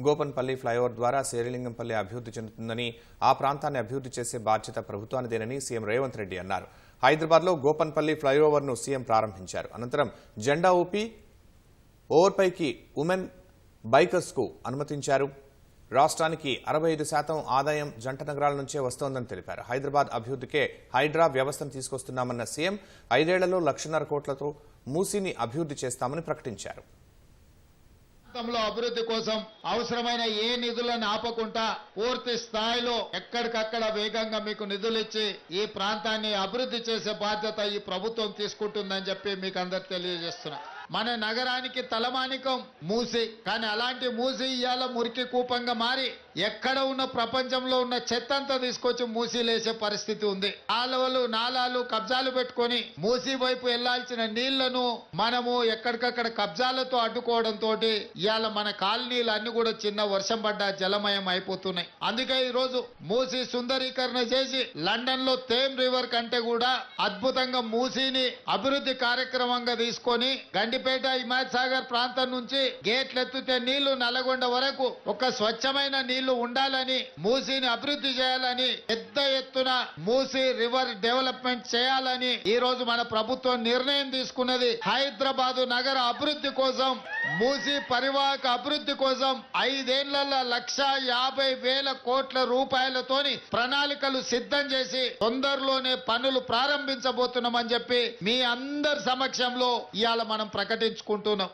Gopanpally flyover ద్వారా శేరిలింగంపల్లి అభివృద్ధి చెందుతుందని ఆ ప్రాంతాన్ని అభివృద్ధి చేసే బాధ్యత ప్రభుత్వానిదేనని సీఎం రేవంత్ రెడ్డి అన్నారు. హైదరాబాద్లో గోపన్పల్లి ఫ్లైఓవర్ను సీఎం ప్రారంభించారు. అనంతరం జెండా ఊపి ఓవర్పైకి ఉమెన్ బైకర్స్కు అనుమతించారు. రాష్ట్రానికి అరవై ఐదు శాతం ఆదాయం జంట నగరాల నుంచే వస్తోందని తెలిపారు. హైదరాబాద్ అభివృద్ధికే హైడ్రా వ్యవస్థను తీసుకొస్తున్నామన్న సీఎం ఐదేళ్ళలో లక్షన్నర కోట్లతో మూసీని అభివృద్ధి చేస్తామని ప్రకటించారు. రాష్ట్రంలో అభివృద్ధి కోసం అవసరమైన ఏ నిధులను ఆపకుండా పూర్తి స్థాయిలో ఎక్కడికక్కడ వేగంగా మీకు నిధులు ఇచ్చి ఈ ప్రాంతాన్ని అభివృద్ధి చేసే బాధ్యత ఈ ప్రభుత్వం తీసుకుంటుందని చెప్పి మీకు అందరు తెలియజేస్తున్నా. మన నగరానికి తలమానికం మూసి. కానీ అలాంటి మూసి ఇవాళ మురికి కూపంగా మారి ఎక్కడ ఉన్న ప్రపంచంలో ఉన్న చెత్త అంతా తీసుకొచ్చి మూసీలేసే పరిస్థితి ఉంది. ఆలవలు నాలాలు కబ్జాలు పెట్టుకొని మూసి వైపు వెళ్ళాల్సిన నీళ్ళను మనము ఎక్కడికక్కడ కబ్జాలతో అడ్డుకోవడంతో ఇవాళ మన కాలనీలు అన్ని కూడా చిన్న వర్షం పడ్డ జలమయం అయిపోతున్నాయి. అందుకే ఈ రోజు మూసి సుందరీకరణ చేసి లండన్లో తేమ్ రివర్ కంటే కూడా అద్భుతంగా మూసీని అభివృద్ధి కార్యక్రమంగా తీసుకొని గండిపేట హిమాయత్ సాగర్ ప్రాంతం నుంచి గేట్లు ఎత్తితే నీళ్ళు నల్లగొండ వరకు ఒక స్వచ్ఛమైన నీళ్ళు ఉండాలని మూసీని అభివృద్ధి చేయాలని పెద్ద ఎత్తున మూసీ రివర్ డెవలప్మెంట్ చేయాలని ఈ రోజు మన ప్రభుత్వం నిర్ణయం తీసుకున్నది. హైదరాబాదు నగర అభివృద్ధి కోసం మూసీ పరివాహక అభివృద్ధి కోసం ఐదేళ్ళలో లక్ష యాభై వేల కోట్ల రూపాయలతోని ప్రణాళికలు సిద్ధం చేసి తొందరలోనే పనులు ప్రారంభించబోతున్నామని చెప్పి మీ అందరి సమక్షంలో ఇవాళ మనం ప్రకటించుకుంటున్నాం.